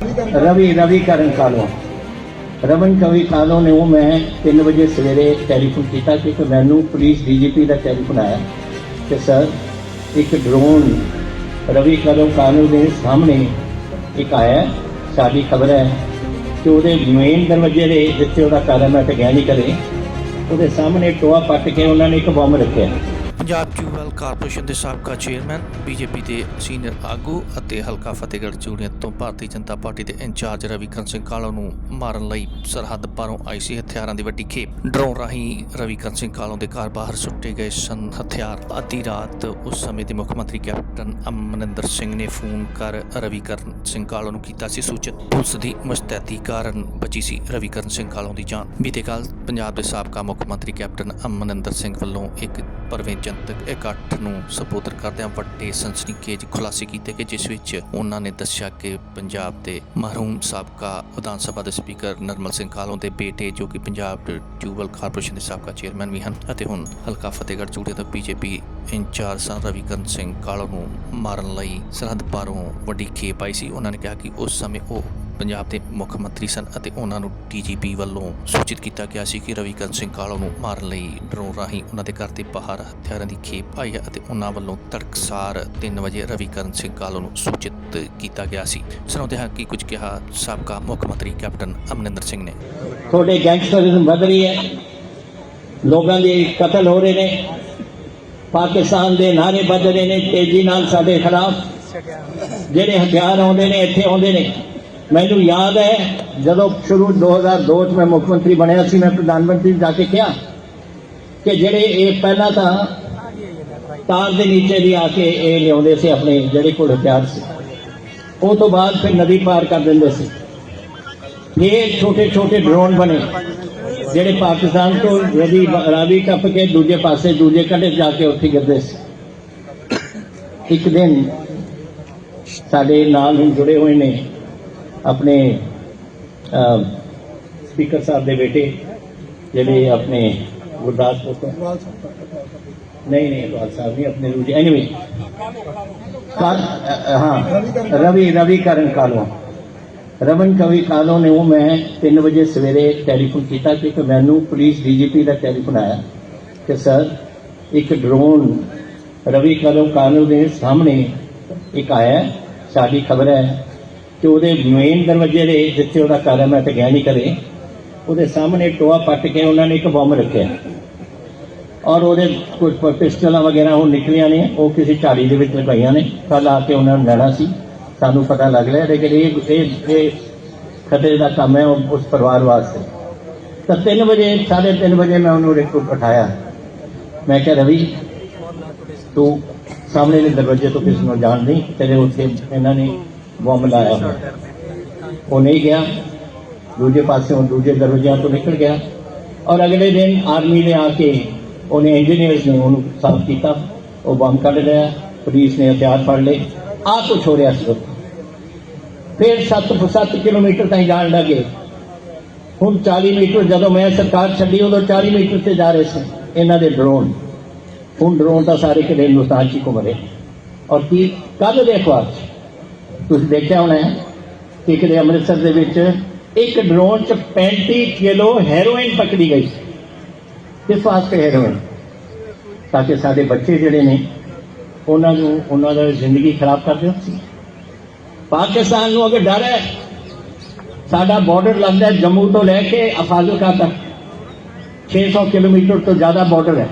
ਰਵੀ ਰਵੀ ਕਰਨ ਕਾਲੋਂ। ਰਮਨ ਕਵੀ ਕਾਲੋ ਨੇ ਉਹ ਮੈਂ 3 ਵਜੇ ਸਵੇਰੇ ਟੈਲੀਫੋਨ ਕੀਤਾ ਕਿ ਕਿ ਮੈਨੂੰ ਪੁਲਿਸ ਡੀਜੀਪੀ ਦਾ ਟੈਲੀਫੋਨ ਆਇਆ ਕਿ ਸਰ, ਇੱਕ ਡਰੋਨ ਰਵੀ ਕਾਲੋਂ ਕਾਲੋ ਦੇ ਸਾਹਮਣੇ ਇੱਕ ਆਇਆ, ਸਾਡੀ ਖਬਰ ਹੈ ਕਿ ਉਹਦੇ ਮੇਨ ਦਰਵਾਜ਼ੇ ਦੇ ਜਿੱਥੇ ਉਹਦਾ ਕਾਰਨ ਮੈਂ ਗਿਆ ਨਹੀਂ ਕਰੇ ਉਹਦੇ ਸਾਹਮਣੇ ਟੋਆ ਪੱਟ ਕੇ ਉਹਨਾਂ ਨੇ ਇੱਕ ਬੰਬ ਰੱਖਿਆ। ਪੰਜਾਬ ਟਿਊਬਵੈੱਲ ਕਾਰਪੋਰੇਸ਼ਨ ਦੇ ਸਾਬਕਾ ਚੇਅਰਮੈਨ, ਬੀਜੇਪੀ ਦੇ ਸੀਨੀਅਰ ਆਗੂ ਅਤੇ ਹਲਕਾ ਫਤਿਹਗੜ੍ਹ ਚੂੜੀਆਂ ਤੋਂ ਭਾਰਤੀ ਜਨਤਾ ਪਾਰਟੀ ਦੇ ਇੰਚਾਰਜ ਰਵੀਕਰਨ ਸਿੰਘ ਕਾਲੋ ਨੂੰ ਮਾਰਨ ਲਈ ਸਰਹੱਦ ਪਾਰੋਂ ਆਈ ਸੀ ਹਥਿਆਰਾਂ ਦੀ ਵੱਡੀ ਖੇਪ। ਡਰੋਨ ਰਾਹੀਂ ਰਵੀਕਰਨ ਸਿੰਘ ਕਾਲੋਂ ਦੇ ਘਰ ਬਾਹਰ ਸੁੱਟੇ ਗਏ ਸਨ ਹਥਿਆਰ। ਅੱਧੀ ਰਾਤ ਉਸ ਸਮੇਂ ਦੇ ਮੁੱਖ ਮੰਤਰੀ ਕੈਪਟਨ ਅਮਰਿੰਦਰ ਸਿੰਘ ਨੇ ਫੋਨ ਕਰ ਰਵੀਕਰਨ ਸਿੰਘ ਕਾਲੋ ਨੂੰ ਕੀਤਾ ਸੀ ਸੂਚਿਤ ਪੁਲਿਸ ਦੀ ਮੁਸਤੈਦੀ ਕਾਰਨ ਬਚੀ ਸੀ ਰਵੀਕਰਨ ਸਿੰਘ ਕਾਲੋ ਦੀ ਜਾਨ। ਬੀਤੇ ਕੱਲ ਪੰਜਾਬ ਦੇ ਸਾਬਕਾ ਮੁੱਖ ਮੰਤਰੀ ਕੈਪਟਨ ਅਮਰਿੰਦਰ ਸਿੰਘ ਵੱਲੋਂ ਇੱਕ ਭਰਵੇਂ ਜਨਤਕ ਇਕੱਠ ਨੂੰ ਸੰਬੋਧਨ ਕਰਦਿਆਂ ਵੱਡੇ ਸਨਸਨੀਖੇਜ ਖੁਲਾਸੇ ਕੀਤੇ ਕਿ ਜਿਸ ਵਿੱਚ ਉਹਨਾਂ ਨੇ ਦੱਸਿਆ ਕਿ ਪੰਜਾਬ ਦੇ ਮਰਹੂਮ ਸਾਬਕਾ ਵਿਧਾਨ ਸਭਾ ਦੇ ਸਪੀਕਰ ਨਰਮਲ ਸਿੰਘ ਕਾਲੋਂ ਦੇ ਬੇਟੇ, ਜੋ ਕਿ ਪੰਜਾਬ ਟਿਊਬਵੈੱਲ ਕਾਰਪੋਰੇਸ਼ਨ ਦੇ ਸਾਬਕਾ ਚੇਅਰਮੈਨ ਵੀ ਹਨ ਅਤੇ ਹੁਣ ਹਲਕਾ ਫਤਿਹਗੜ੍ਹ ਚੂੜੇ ਤੋਂ ਬੀਜੇਪੀ ਇੰਚਾਰਜ ਸਨ, ਰਵੀਕਰਨ ਸਿੰਘ ਕਾਲੋਂ ਨੂੰ ਮਾਰਨ ਲਈ ਸਰਹੱਦ ਪਾਰੋਂ ਵੱਡੀ ਖੇਪ ਆਈ ਸੀ। ਉਹਨਾਂ ਨੇ ਕਿਹਾ ਕਿ ਉਸ ਸਮੇਂ ਉਹ ਪੰਜਾਬ ਦੇ ਮੁੱਖ ਮੰਤਰੀ ਸਨ ਅਤੇ ਉਹਨਾਂ ਨੂੰ ਡੀਜੀਪੀ ਵੱਲੋਂ ਸੂਚਿਤ ਕੀਤਾ ਗਿਆ ਸੀ ਕਿ ਰਵੀਕਰਨ ਸਿੰਘ ਕਾਲੋਂ ਨੂੰ ਮਾਰਨ ਲਈ ਡਰੋਨ ਰਾਹੀਂ ਉਹਨਾਂ ਦੇ ਘਰ ਦੇ ਬਾਹਰ ਹਥਿਆਰਾਂ ਦੀ ਖੇਪ ਆਈ ਹੈ ਅਤੇ ਉਹਨਾਂ ਵੱਲੋਂ ਤੜਕਸਾਰ 3 ਵਜੇ ਰਵੀਕਰਨ ਸਿੰਘ ਕਾਲੋਂ ਨੂੰ ਸੂਚਿਤ ਕੀਤਾ ਗਿਆ ਸੀ। ਸੁਣਾਉਂਦੇ ਹਾਂ ਕਿ ਕੁਝ ਕਿਹਾ ਸਾਬਕਾ ਮੁੱਖ ਮੰਤਰੀ ਕੈਪਟਨ ਅਮਰਿੰਦਰ ਸਿੰਘ ਨੇ। ਤੁਹਾਡੇ ਗੈਂਗਸਟਰਿਜ਼ਮ ਵੱਧ ਰਹੀ ਹੈ। ਲੋਕਾਂ ਦੇ ਕਤਲ ਹੋ ਰਹੇ ਨੇ। ਪਾਕਿਸਤਾਨ ਦੇ ਨਾਰੇ ਵੱਜ ਰਹੇ ਨੇ। ਤੇਜ਼ੀ ਨਾਲ ਸਾਡੇ ਖਿਲਾਫ ਜਿਹੜੇ ਹਥਿਆਰ ਆਉਂਦੇ ਨੇ, ਇੱਥੇ ਆਉਂਦੇ ਨੇ। ਮੈਨੂੰ ਯਾਦ ਹੈ ਜਦੋਂ ਸ਼ੁਰੂ 2002 ਚ ਮੈਂ ਮੁੱਖ ਮੰਤਰੀ ਬਣਿਆ ਸੀ, ਮੈਂ ਪ੍ਰਧਾਨ ਮੰਤਰੀ ਜਾ ਕੇ ਕਿਹਾ ਕਿ ਜਿਹੜੇ ਇਹ ਪਹਿਲਾਂ ਤਾਂ ਤਾਰ ਦੇ ਨੀਚੇ ਦੀ ਆ ਕੇ ਇਹ ਲਿਆਉਂਦੇ ਸੀ ਆਪਣੇ ਜਿਹੜੇ ਕੋਲ ਹਥਿਆਰ ਸੀ। ਉਹ ਤੋਂ ਬਾਅਦ ਫਿਰ ਨਦੀ ਪਾਰ ਕਰ ਦਿੰਦੇ ਸੀ। ਇਹ ਛੋਟੇ ਛੋਟੇ ਡਰੋਨ ਬਣੇ, ਜਿਹੜੇ ਪਾਕਿਸਤਾਨ ਤੋਂ ਰਵੀ ਰਾਵੀ ਟੱਪ ਕੇ ਦੂਜੇ ਪਾਸੇ, ਦੂਜੇ ਕੰਢੇ ਜਾ ਕੇ ਉੱਥੇ ਗਿਰਦੇ ਸੀ। ਇੱਕ ਦਿਨ ਸਾਡੇ ਨਾਲ ਹੁਣ ਜੁੜੇ ਹੋਏ ਨੇ ਆਪਣੇ ਅਹ, ਸਪੀਕਰ ਸਾਹਿਬ ਦੇ ਬੇਟੇ ਜਿਹੜੇ ਆਪਣੇ ਗੁਰਦਾਸਪੁਰ ਤੋਂ ਨਹੀਂ ਨਹੀਂ ਅਕਵਾਲ ਸਾਹਿਬ ਨਹੀਂ ਆਪਣੇ ਦੂਜੇ ਐਨੀਵੇ ਹਾਂ ਰਵੀ ਰਵੀ ਕਰਨ ਕਾਲੋਂ ਰਮਨ ਕਵੀ ਕਾਲੋਂ ਨੇ ਉਹ ਮੈਂ 3 ਵਜੇ ਸਵੇਰੇ ਟੈਲੀਫੋਨ ਕੀਤਾ ਕਿ ਕਿ ਮੈਨੂੰ ਪੁਲਿਸ ਡੀਜੀਪੀ ਦਾ ਟੈਲੀਫੋਨ ਆਇਆ ਕਿ ਸਰ ਇੱਕ ਡਰੋਨ ਰਵੀ ਕਾਲੋਂ ਕਾਲੋਂ ਦੇ ਸਾਹਮਣੇ ਇੱਕ ਆਇਆ ਹੈ, ਸਾਡੀ ਖਬਰ ਹੈ ਕਿ ਉਹਦੇ ਮੇਨ ਦਰਵਾਜ਼ੇ ਦੇ ਜਿੱਥੇ ਉਹਦਾ ਘਰ ਹੈ ਮੈਂ ਤੇ ਗਿਆ ਨਹੀਂ ਕਰੇ ਉਹਦੇ ਸਾਹਮਣੇ ਟੋਆ ਪੱਟ ਕੇ ਉਹਨਾਂ ਨੇ ਇੱਕ ਬੰਬ ਰੱਖਿਆ। ਔਰ ਉਹਦੇ ਕੁਝ ਪਿਸਟਲਾਂ ਵਗੈਰਾ ਹੁਣ ਨਿਕਲੀਆਂ ਨੇ, ਉਹ ਕਿਸੇ ਝਾੜੀ ਦੇ ਵਿੱਚ ਲਗਾਈਆਂ ਨੇ। ਕੱਲ ਆ ਕੇ ਉਹਨਾਂ ਨੂੰ ਲੈਣਾ ਸੀ। ਸਾਨੂੰ ਪਤਾ ਲੱਗ ਲਿਆ ਲੇਕਿਨ ਇਹ ਇਹ ਇਹ ਖਤਰੇ ਦਾ ਕੰਮ ਹੈ ਉਹ- ਉਸ ਪਰਿਵਾਰ ਵਾਸਤੇ। ਤਾਂ 3 ਵਜੇ 3:30 ਵਜੇ ਮੈਂ ਉਹਨੂੰ ਰਿਕ ਉਠਾਇਆ। ਮੈਂ ਕਿਹਾ, ਰਵੀ, ਤੂੰ ਸਾਹਮਣੇ ਦੇ ਦਰਵਾਜ਼ੇ ਤੋਂ ਕਿਸ ਨੂੰ ਜਾਣ ਨਹੀਂ ਤੇਰੇ ਉੱਥੇ ਇਹਨਾਂ ਨੇ ਬੰਬ ਲਾਇਆ ਹੋਇਆ ਉਹ ਨਹੀਂ ਗਿਆ ਦੂਜੇ ਪਾਸਿਓਂ ਦੂਜੇ ਦਰਵਾਜ਼ਿਆਂ ਤੋਂ ਨਿਕਲ ਗਿਆ ਔਰ ਅਗਲੇ ਦਿਨ ਆਰਮੀ ਨੇ ਆ ਕੇ ਉਹਨੇ ਇੰਜੀਨੀਅਰਸ ਨੇ ਉਹਨੂੰ ਸਾਫ਼ ਕੀਤਾ ਉਹ ਬੰਬ ਕੱਢ ਲਿਆ ਪੁਲਿਸ ਨੇ ਹਥਿਆਰ ਫੜ ਲਏ ਆ ਕੁਛ ਹੋ ਰਿਹਾ ਸੀ ਉੱਥੇ ਫਿਰ 7-7 ਕਿਲੋਮੀਟਰ ਤਾਈਂ ਜਾਣ ਲੱਗੇ ਹੁਣ 40 ਮੀਟਰ ਜਦੋਂ ਮੈਂ ਸਰਕਾਰ ਛੱਡੀ ਉਦੋਂ 40 ਮੀਟਰ ਤੇ ਜਾ ਰਹੇ ਸੀ ਇਹਨਾਂ ਦੇ ਡਰੋਨ ਹੁਣ ਡਰੋਨ ਤਾਂ ਸਾਰੇ ਕਿਤੇ ਹਿੰਦੁਸਤਾਨ 'ਚ ਹੀ ਘੁੰਮ ਰਹੇ ਔਰ ਕੀ ਕੱਲ ਦੇ ਅਖਬਾਰ 'ਚ ਤੁਸੀਂ ਦੇਖਿਆ ਹੋਣਾ ਕਿ ਕਿਤੇ ਅੰਮ੍ਰਿਤਸਰ ਦੇ ਵਿੱਚ ਇੱਕ ਡਰੋਨ 'ਚ 35 ਕਿਲੋ ਹੈਰੋਇਨ ਪਕੜੀ ਗਈ ਸੀ। ਕਿਸ ਵਾਸਤੇ ਹੈਰੋਇਨ ਤਾਂ ਕਿ ਸਾਡੇ ਬੱਚੇ ਜਿਹੜੇ ਨੇ, ਉਹਨਾਂ ਨੂੰ, ਉਹਨਾਂ ਦਾ ਜ਼ਿੰਦਗੀ ਖਰਾਬ ਕਰ ਦਿਓ। ਪਾਕਿਸਤਾਨ ਨੂੰ ਅਗਰ ਡਰ ਹੈ, ਸਾਡਾ ਬਾਰਡਰ ਲੱਗਦਾ ਜੰਮੂ ਤੋਂ ਲੈ ਕੇ ਅਫਾਜ਼ਿਲਕਾ ਤੱਕ। 600 ਕਿਲੋਮੀਟਰ ਤੋਂ ਜ਼ਿਆਦਾ ਬਾਰਡਰ ਹੈ।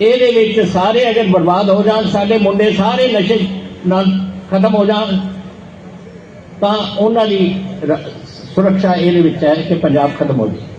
ਇਹਦੇ ਵਿੱਚ ਸਾਰੇ ਅਗਰ ਬਰਬਾਦ ਹੋ ਜਾਣ, ਸਾਡੇ ਮੁੰਡੇ ਸਾਰੇ ਨਸ਼ੇ ਨਾਲ ਖਤਮ ਹੋ ਜਾਣ ਤਾਂ ਉਹਨਾਂ ਦੀ ਸੁਰੱਖਿਆ ਇਹਦੇ ਵਿੱਚ ਹੈ ਕਿ ਪੰਜਾਬ ਖਤਮ ਹੋ ਜਾਏ